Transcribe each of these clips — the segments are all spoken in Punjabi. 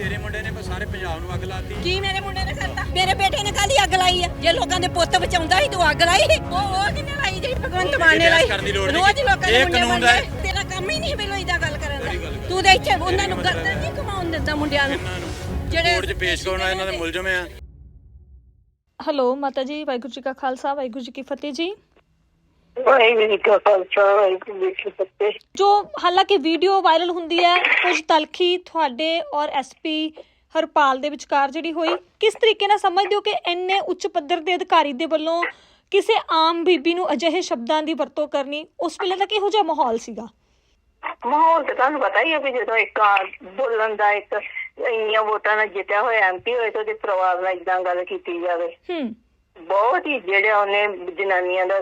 ਤੇਰੇ ਮੁੰਡੇ ਨੇ ਸਾਰੇ ਪੰਜਾਬ ਨੂੰ ਅੱਗ ਲਾਤੀ। ਕੀ ਮੇਰੇ ਮੁੰਡੇ ਨੇ ਕਰਤਾ? ਮੇਰੇ ਬੇਟੇ ਨੇ ਕਾਹਦੀ ਅੱਗ ਲਾਈ ਆ? ਜੇ ਲੋਕਾਂ ਦੇ ਪੁੱਤ ਬਚਾਉਂਦਾ ਸੀ ਤੂੰ ਅੱਗ ਲਾਈ ਉਹ ਉਹ ਕਿੰਨੇ ਲਾਈ ਜਿਹੜੀ ਭਗਵੰਤ ਮਾਨ ਨੇ ਲਾਈ? ਦੀ। ਰੋਜ਼ ਹੀ ਲੋਕਾਂ ਦੇ ਮੁੰਡੇ ਕਾਨੂੰਨ ਬਣਦੇ ਹੈ। ਤੇਰਾ ਕੰਮ ਹੀ ਨਹੀਂ ਮੈਨੂੰ ਇਹਦਾ ਗੱਲ ਕਰਨ ਦਾ। ਤੂੰ ਤਾਂ ਇੱਥੇ ਉਹਨਾਂ ਨੂੰ ਗਰਦਨ ਨਹੀਂ ਕਮਾਉਣ ਦਿੰਦਾ ਮੁੰਡਿਆਂ ਨੂੰ। ਜਿਹੜੇ ਕੋਰਟ 'ਚ ਪੇਸ਼ ਕਰਨ ਇਹਨਾਂ ਦੇ ਮੁਲਜ਼ਮ ਆ। ਹੈਲੋ ਮਾਤਾ ਜੀ ਵਾਹਿਗੁਰੂ ਜੀ ਕਾ ਖਾਲਸਾ ਵਾਹਿਗੁਰੂ ਜੀ ਕੀ ਫਤਿਹ ਜੀ। ਜੀ ਹਾਲਾਂਕਿ ਵੀਡੀਓ ਵਾਇਰਲ ਹੁੰਦੀ ਹੈ ਕੁਝ ਤਲਖੀ ਤੁਹਾਡੇ ਔਰ ਐਸਪੀ ਹਰਪਾਲ ਦੇ ਵਿਚਕਾਰ ਜਿਹੜੀ ਹੋਈ ਕਿਸ ਤਰੀਕੇ ਨਾਲ ਸਮਝਦੇ ਹੋ ਕਿ ਇੰਨੇ ਉੱਚ ਪੱਧਰ ਦੇ ਅਧਿਕਾਰੀ ਦੇ ਵੱਲੋਂ ਕਿਸੇ ਆਮ ਬੀਬੀ ਨੂੰ ਅਜਿਹੇ ਸ਼ਬਦਾਂ ਦੀ ਵਰਤੋਂ ਕਰਨੀ ਉਸ ਵੇਲੇ ਦਾ ਕਿਹੋ ਜਿਹਾ ਮਾਹੌਲ ਸੀਗਾ? ਮਾਹੌਲ ਤਾਂ ਤੁਹਾਨੂੰ ਪਤਾ ਹੀ ਹੈ ਵੀ ਜਦੋਂ ਇੱਕ ਬੋਲਣ ਦਾ ਇੱਕ ਇੰਨੀਆਂ ਵੋਟਾਂ ਨਾਲ ਜਿੱਤਿਆ ਹੋਇਆ ਐਮਪੀ ਹੋਏ ਤਾਂ ਉਹਦੇ ਪਰਿਵਾਰ ਨਾਲ ਇਦਾਂ ਗੱਲ ਕੀਤੀ ਜਾਵੇ। ਹੂੰ। ਬਹੁਤ ਹੀ ਜਿਹੜਾ ਉਹਨੇ ਜਨਾਨੀਆਂ ਦਾ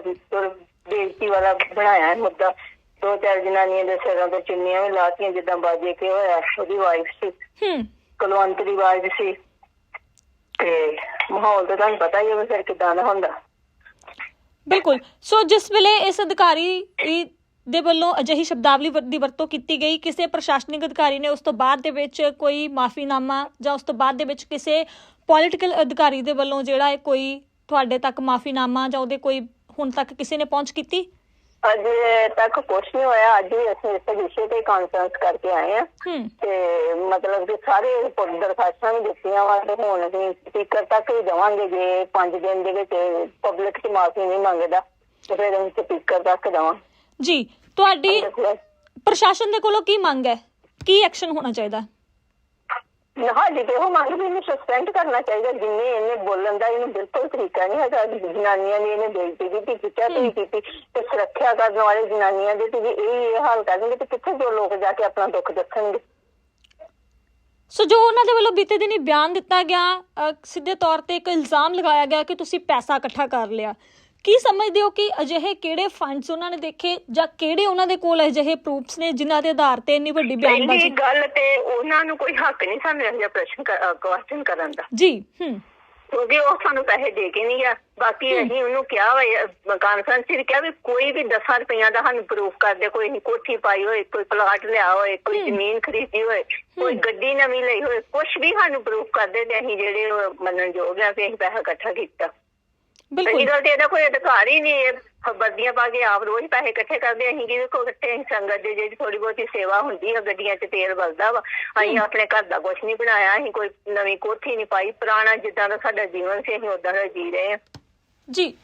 ਬੇਇੱਜ਼ਤੀ ਵਾਲਾ ਬਣਾਇਆ ਹੈ ਮੁੱਦਾ। ਦੋ ਚਾਰ ਜਨਾਨੀਆਂ ਦੇ ਸਿਰਾਂ ਤੇ ਚੁੰਨੀਆਂ ਵੀ ਲਾਤੀਆਂ ਜਿੱਦਾਂ ਬਾਜੇ ਕੇ ਹੋਇਆ ਉਹਦੀ ਵਾਈਫ ਸੀ। ਹੂੰ। ਕੁਲਵੰਤ ਦੀ ਵਾਈਫ ਸੀ। ਤੇ ਮਾਹੌਲ ਤਾਂ ਤੁਹਾਨੂੰ ਪਤਾ ਹੀ ਹੈ ਫਿਰ ਕਿਦਾਂ ਦਾ ਹੁੰਦਾ। ਬਿਲਕੁਲ। ਸੋ ਜਿਸ ਵੇਲੇ ਇਸ ਅਧਿਕਾਰੀ ਦੇ ਵੱਲੋਂ ਅਜਿਹੀ ਸ਼ਬਦਾਵਲੀ ਦੀ ਵਰਤੋਂ ਕੀਤੀ ਗਈ ਕਿਸੇ ਪ੍ਰਸ਼ਾਸਨਿਕ ਅਧਿਕਾਰੀ ਨੇ ਉਸ ਤੋਂ ਬਾਅਦ ਦੇ ਵਿੱਚ ਕੋਈ ਮਾਫੀਨਾਮਾ ਜਾਂ ਉਸ ਤੋਂ ਬਾਅਦ ਦੇ ਵਿੱਚ ਕਿਸੇ ਪੋਲਿਟੀਕਲ ਅਧਿਕਾਰੀ ਦੇ ਵੱਲੋਂ ਜਿਹੜਾ ਇਹ ਕੋਈ ਤੁਹਾਡੇ ਤੱਕ ਮਾਫੀਨਾਮਾ ਜਾਂ ਉਹਦੇ ਕੋਈ ਹੁਣ ਤੱਕ ਕਿਸੇ ਨੇ ਪਹੁੰਚ ਕੀਤੀ? ਅੱਜ ਤੱਕ ਕੁਝ ਨਹੀਂ ਹੋਇਆ। ਅੱਜ ਵੀ ਅਸੀਂ ਇਸ ਵਿਸ਼ੇ ਤੇ ਕਾਨਫਰੰਸ ਕਰਕੇ ਆਏ ਆ ਤੇ ਮਤਲਬ ਕਿ ਸਾਰੇ ਰਿਪੋਰਟ ਦਰਖਾਸਤਾਂ ਵੀ ਦਿੱਤੀਆਂ ਵਾ ਤੇ ਹੁਣ ਅਸੀਂ ਸਪੀਕਰ ਤੱਕ ਹੀ ਦੇਵਾਂਗੇ ਜੇ 5 ਦਿਨ ਦੇ ਵਿੱਚ ਪਬਲਿਕ ਤੋਂ ਮਾਫੀ ਨਹੀਂ ਮੰਗਦਾ ਤੇ ਫਿਰ ਅਸੀਂ ਸਪੀਕਰ ਤੱਕ ਦੇਵਾਂਗੇ। ਜੀ ਤੁਹਾਡੀ ਪ੍ਰਸ਼ਾਸਨ ਦੇ ਕੋਲੋਂ ਕੀ ਮੰਗ ਹੈ? ਕੀ ਐਕਸ਼ਨ ਹੋਣਾ ਚਾਹੀਦਾ? ਸਾਡੀ ਤੇ ਉਹ ਮੰਗ ਵੀ ਇਹਨੂੰ ਸਸਪੈਂਡ ਕਰਨਾ ਚਾਹੀਦਾ ਜਿੰਨੇ ਇਹਨੇ ਬੋਲਣ ਦਾ ਇਹਨੂੰ ਬਿਲਕੁਲ ਤਰੀਕਾ ਨਹੀਂ ਹੈਗਾ ਜਨਾਨੀਆਂ ਦੀ ਇਹਨੇ ਬੇਇੱਜ਼ਤੀ ਕੀਤੀ ਖਿੱਚਾ ਵੀ ਕੀਤੀ ਤੇ ਸੁਰੱਖਿਆ ਕਰਨ ਵਾਲੇ ਜਨਾਨੀਆਂ ਦੇ ਤੇ ਇਹ ਇਹ ਹਾਲ ਕਰਨਗੇ ਤੇ ਕਿੱਥੇ ਜੋ ਲੋਕ ਜਾ ਕੇ ਆਪਣਾ ਦੁੱਖ ਦੱਸਣਗੇ ਸੋ ਜੋ ਉਹਨਾਂ ਦੇ ਵੱਲੋਂ ਬੀਤੇ ਦਿਨੀ ਬਿਆਨ ਦਿੱਤਾ ਗਿਆ ਸਿੱਧੇ ਤੌਰ ਤੇ ਇੱਕ ਇਲਜ਼ਾਮ ਲਗਾਇਆ ਗਿਆ ਕਿ ਤੁਸੀਂ ਪੈਸਾ ਇਕੱਠਾ ਕਰ ਲਿਆ। ਕੀ ਸਮਝਦੇ ਹੋ ਕਿ ਅਜਿਹੇ ਕਿਹੜੇ ਫੰਡਸ ਉਹਨਾਂ ਨੇ ਦੇਖੇ ਜਾਂ ਕਿਹੜੇ ਉਹਨਾਂ ਦੇ ਕੋਲ ਅਜਿਹੇ ਪ੍ਰੂਫਸ ਨੇ ਜਿਨ੍ਹਾਂ ਦੇ ਆਧਾਰ ਤੇ ਇੰਨੀ ਵੱਡੀ ਬਿਆਨਬਾਜ਼ੀ? ਪਹਿਲੀ ਗੱਲ ਤੇ ਉਹਨਾਂ ਨੂੰ ਕੋਈ ਹੱਕ ਨਹੀਂ ਇਹੋ ਜਿਹਾ ਪ੍ਰਸ਼ਨ ਕੁਐਸਚਨ ਕਰਨ ਦਾ। ਜੀ ਹੂੰ। ਕਿਉਂਕਿ ਉਹ ਸਾਨੂੰ ਪੈਸੇ ਦੇ ਕੇ ਨਹੀਂ ਗਿਆ। ਬਾਕੀ ਅਸੀਂ ਉਹਨੂੰ ਕਿਹਾ ਵਾ ਕਾਨਫਰੰਸ ਵਿੱਚ ਕਿਹਾ ਵੀ ਕੋਈ ਵੀ 10 ਰੁਪਈਆ ਦਾ ਸਾਨੂੰ ਪ੍ਰੂਫ ਕਰ ਦੇ ਕੋਈ ਅਸੀਂ ਕੋਠੀ ਪਾਈ ਹੋਏ ਕੋਈ ਪਲਾਟ ਲਿਆ ਹੋਏ ਕੋਈ ਜ਼ਮੀਨ ਖਰੀਦੀ ਹੋਏ ਕੋਈ ਗੱਡੀ ਨਵੀਂ ਲਈ ਹੋਏ ਕੁਝ ਵੀ ਸਾਨੂੰ ਪ੍ਰੂਫ ਕਰ ਦੇ ਤੇ ਅਸੀਂ ਜਿਹੜੇ ਮੰਨਣ ਯੋਗ ਆ ਵੀ ਅਸੀਂ ਪੈਸਾ ਇਕੱਠਾ ਕੀਤਾ। ਬਿਲਕੁਲ। ਗੱਲ ਤੇ ਇਹਦਾ ਕੋਈ ਅਧਿਕਾਰ ਹੀ ਨਹੀਂ ਇਹ ਵਰਦੀਆਂ ਪਾ ਕੇ ਆਪ ਰੋਜ਼ ਪੈਸੇ ਇਕੱਠੇ ਕਰਦੇ ਅਸੀਂ ਕਿਹਦੇ ਕੋ ਇਕੱਠੇ ਅਸੀਂ ਸੰਗਤ ਦੇ ਜਿਹੜੀ ਥੋੜੀ ਬਹੁਤੀ ਸੇਵਾ ਹੁੰਦੀ ਆ। ਗੱਡੀਆਂ 'ਚ ਤੇਲ ਵਲਦਾ ਵਾ। ਅਸੀਂ ਆਪਣੇ ਘਰ ਦਾ ਕੁਝ ਨਹੀਂ ਬਣਾਇਆ। ਅਸੀਂ ਕੋਈ ਨਵੀਂ ਕੋਠੀ ਨਹੀਂ ਪਾਈ। ਪੁਰਾਣਾ ਜਿੱਦਾਂ ਦਾ ਸਾਡਾ ਜੀਵਨ ਸੀ ਅਸੀਂ ਉਦਾਂ ਦਾ ਜੀ ਰਹੇ ਹਾਂ ਜੀ।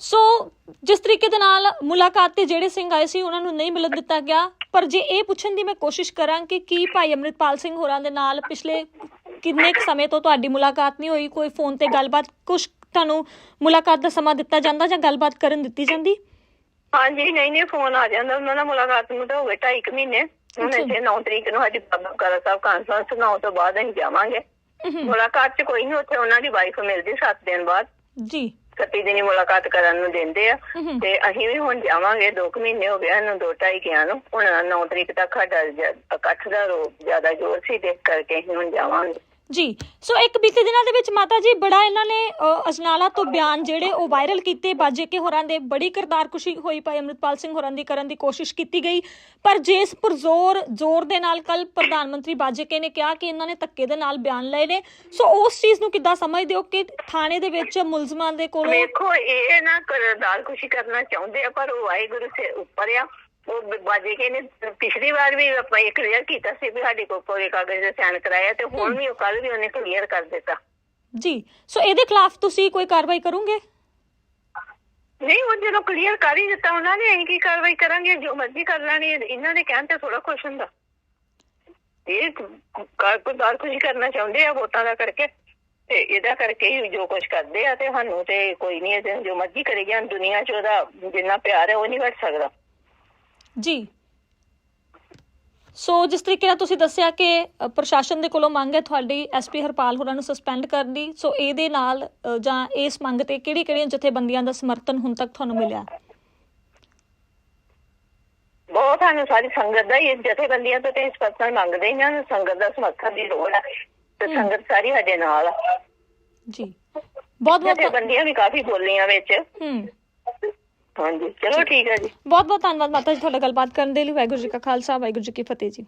ਸੋ ਜਿਸ ਤਰੀਕੇ ਦੇ ਨਾਲ ਮੁਲਾਕਾਤ ਤੇ ਜਿਹੜੇ ਸਿੰਘ ਆਏ ਸੀ ਉਹਨਾਂ ਨੂੰ ਨਹੀਂ ਮਿਲਣ ਦਿੱਤਾ ਗਿਆ। ਪਰ ਜੇ ਇਹ ਪੁੱਛਣ ਦੀ ਮੈਂ ਕੋਸ਼ਿਸ਼ ਕਰਾਂ ਕਿ ਕੀ ਭਾਈ ਅਮਰਿਤਪਾਲ ਸਿੰਘ ਹੋਰਾਂ ਦੇ ਨਾਲ ਪਿਛਲੇ ਕਿੰਨੇ ਕੁ ਸਮੇਂ ਤੋਂ ਤੁਹਾਡੀ ਮੁਲਾਕਾਤ ਨਹੀਂ ਹੋਈ? ਕੋਈ ਫੋਨ ਤੇ ਗੱਲਬਾਤ ਕੁਝ ਤੁਹਾਨੂੰ ਮੁਲਾਕਾਤ ਦਾ ਸਮਾਂ ਦਿੱਤਾ ਜਾਂਦਾ ਜਾਂ ਗੱਲਬਾਤ ਕਰਨ ਦਿੱਤੀ ਜਾਂਦੀ? ਹਾਂਜੀ ਨਹੀਂ ਨਹੀਂ ਫੋਨ ਆ ਜਾਂਦਾ। ਉਹਨਾਂ ਨਾਲ ਮੁਲਾਕਾਤ ਨੂੰ ਤਾਂ ਹੋ ਗਏ ਢਾਈ ਕੁ ਮਹੀਨੇ। ਹੁਣ। ਇੱਥੇ 9 ਤਰੀਕ ਨੂੰ ਸਾਡੀ ਬਾਬਾ ਕਾਲਾ ਸਾਹਿਬ ਕਾਨਫਰੰਸ 9 ਤੋਂ ਬਾਅਦ ਅਸੀਂ ਜਾਵਾਂਗੇ। ਮੁਲਾਕਾਤ 'ਚ ਕੋਈ ਨਹੀਂ ਉੱਥੇ ਉਹਨਾਂ ਦੀ ਵਾਈਫ ਮਿਲਦੀ 7 ਦਿਨ ਬਾਅਦ। ਜੀ। 31 ਦਿਨੀ ਮੁਲਾਕਾਤ ਕਰਨ ਨੂੰ ਦਿੰਦੇ ਆ। ਤੇ ਅਸੀਂ ਵੀ ਹੁਣ ਜਾਵਾਂਗੇ 2 ਮਹੀਨੇ ਹੋ ਗਏ ਇਹਨੂੰ ਦੋ ਢਾਈ ਗਿਆ ਨੂੰ। ਹੁਣ 9 ਤਰੀਕ ਤੱਕ ਸਾਡਾ ਜ- ਇਕੱਠ ਦਾ ਰੋ ਜ਼ਿਆਦਾ ਜ਼ੋਰ ਸੀ ਇਸ ਕਰਕੇ ਅਸੀਂ ਹੁਣ ਜਾਵਾਂਗੇ। ਜੀ, ਸੋ ਇੱਕ ਬੀਤੇ ਦਿਨਾਂ ਦੇ ਵਿੱਚ ਮਾਤਾ ਜੀ ਬੜਾ ਇਹਨਾਂ ਨੇ ਅਜਨਾਲਾ ਤੋਂ ਬਿਆਨ ਜਿਹੜੇ ਉਹ ਵਾਇਰਲ ਕੀਤੇ, ਬਾਜੇ ਕੇ ਹੋਰਾਂ ਦੇ ਬੜੀ ਕਰਤਾਰ ਕੁਸ਼ੀ ਹੋਈ ਭਾਈ ਅਮਰਿਤਪਾਲ ਸਿੰਘ ਹੋਰਾਂ ਦੀ ਕਰਨ ਦੀ ਕੋਸ਼ਿਸ਼ ਕੀਤੀ ਗਈ। ਪਰ ਜਿਸ ਪੁਰਜ਼ੋਰ, ਜ਼ੋਰ ਦੇ ਨਾਲ ਕੱਲ ਪ੍ਰਧਾਨ ਮੰਤਰੀ ਬਾਜੇ ਕੇ ਨੇ ਕਿਹਾ ਕਿ ਇਹਨਾਂ ਨੇ ਧੱਕੇ ਦੇ ਨਾਲ ਬਿਆਨ ਲਏ ਨੇ। ਸੋ ਉਸ ਚੀਜ਼ ਨੂੰ ਕਿੱਦਾਂ ਸਮਝਦੇ ਹੋ ਕਿ ਥਾਣੇ ਦੇ ਵਿੱਚ ਮੁਲਜ਼ਮਾਂ ਦੇ ਕੋਲੋਂ ਵੇਖੋ, ਇਹ ਨਾ ਕਰਦਾਰ ਖੁਸ਼ੀ ਕਰਨਾ ਚਾਹੁੰਦੇ ਆ, ਪਰ ਉਹ ਵਾਹਿਗੁਰੂ ਸੇ ਉੱਪਰ ਆ। ਉਹ ਬਾਜੇ ਕੇ ਨੇ ਪਿਛਲੀ ਵਾਰ ਵੀ ਆਪਾਂ ਇਹ ਕਲੀਅਰ ਕੀਤਾ ਸੀ ਵੀ ਸਾਡੇ ਕੋਲ ਪੂਰੇ ਕਾਗਜ਼ ਦੇ ਸਾਈਨ ਕਰਾਇਆ ਤੇ ਹੁਣ ਵੀ ਉਹ ਕੱਲ ਵੀ ਉਹਨੇ ਕਲੀਅਰ ਕਰ ਦਿੱਤਾ। ਜੀ ਸੋ ਇਹਦੇ ਖਿਲਾਫ ਤੁਸੀਂ ਕੋਈ ਕਾਰਵਾਈ ਕਰੋਗੇ? ਨਹੀਂ ਉਹ ਜਦੋਂ ਕਲੀਅਰ ਕਰ ਹੀ ਦਿੱਤਾ ਉਹਨਾਂ ਨੇ ਅਸੀਂ ਕੀ ਕਾਰਵਾਈ ਕਰਾਂਗੇ? ਜੋ ਮਰਜ਼ੀ ਕਰ ਲੈਣੀ। ਇਹਨਾਂ ਦੇ ਕਹਿਣ ਤੇ ਥੋੜਾ ਕੁਛ ਹੁੰਦਾ। ਇਹ ਕਾਰਗੁਜ਼ਾਰ ਕੁਝ ਕਰਨਾ ਚਾਹੁੰਦੇ ਆ ਵੋਟਾਂ ਦਾ ਕਰਕੇ ਤੇ ਇਹਦਾ ਕਰਕੇ ਹੀ ਜੋ ਕੁਝ ਕਰਦੇ ਆ ਤੇ ਸਾਨੂੰ ਤੇ ਕੋਈ ਨਹੀਂ ਜੋ ਮਰਜ਼ੀ ਕਰੀ ਜਾਣ ਦੁਨੀਆ 'ਚ ਉਹਦਾ ਜਿੰਨਾ ਪਿਆਰ ਹੈ ਉਹ ਨਹੀਂ ਘਟ ਸਕਦਾ। ਜੀ। ਸੋ ਜਿਸ ਤਰੀਕੇ ਨਾਲ ਤੁਸੀਂ ਦੱਸਿਆ ਕਿ ਪ੍ਰਸ਼ਾਸਨ ਦੇ ਕੋਲੋਂ ਮੰਗ ਹੈ ਤੁਹਾਡੀ ਐਸਪੀ ਹਰਪਾਲ ਹੋਰਾਂ ਨੂੰ ਸਸਪੈਂਡ ਕਰਨ ਦੀ ਸੋ ਇਹਦੇ ਨਾਲ ਜਾਂ ਇਸ ਮੰਗ ਤੇ ਕਿਹੜੀ ਕਿਹੜੀਆਂ ਜਥੇਬੰਦੀਆਂ ਦਾ ਸਮਰਥਨ ਹੁਣ ਤੱਕ ਤੁਹਾਨੂੰ ਮਿਲਿਆ? ਬਹੁਤ ਸਾਨੂੰ ਸਾਰੀ ਸੰਗਤ ਦਾ ਇਹ ਜਥੇਬੰਦੀਆਂ ਤੋਂ ਤੇ ਇਸ ਪਰਸਨ ਮੰਗਦੇ ਹੀ ਨਾ ਸੰਗਤ ਦਾ ਸਮਰਥਨ ਦੀ ਲੋੜ ਹੈ ਤੇ ਸੰਗਤ ਸਾਰੀ ਸਾਡੇ ਨਾਲ ਜੀ। ਬਹੁਤ ਬਹੁਤ ਜਥੇਬੰਦੀਆਂ ਵੀ ਕਾਫੀ ਬੋਲੀਆਂ ਵਿੱਚ। ਹੂੰ। ਹਾਂਜੀ ਚਲੋ ਠੀਕ। ਹੈ ਜੀ। ਬਹੁਤ ਬਹੁਤ ਧੰਨਵਾਦ ਮਾਤਾ ਜੀ ਤੁਹਾਡਾ ਗੱਲਬਾਤ ਕਰਨ ਦੇ ਲਈ। ਵਾਹਿਗੁਰੂ ਜੀ ਕਾ ਖਾਲਸਾ ਵਾਹਿਗੁਰੂ ਜੀ ਕੀ ਫਤਿਹ ਜੀ।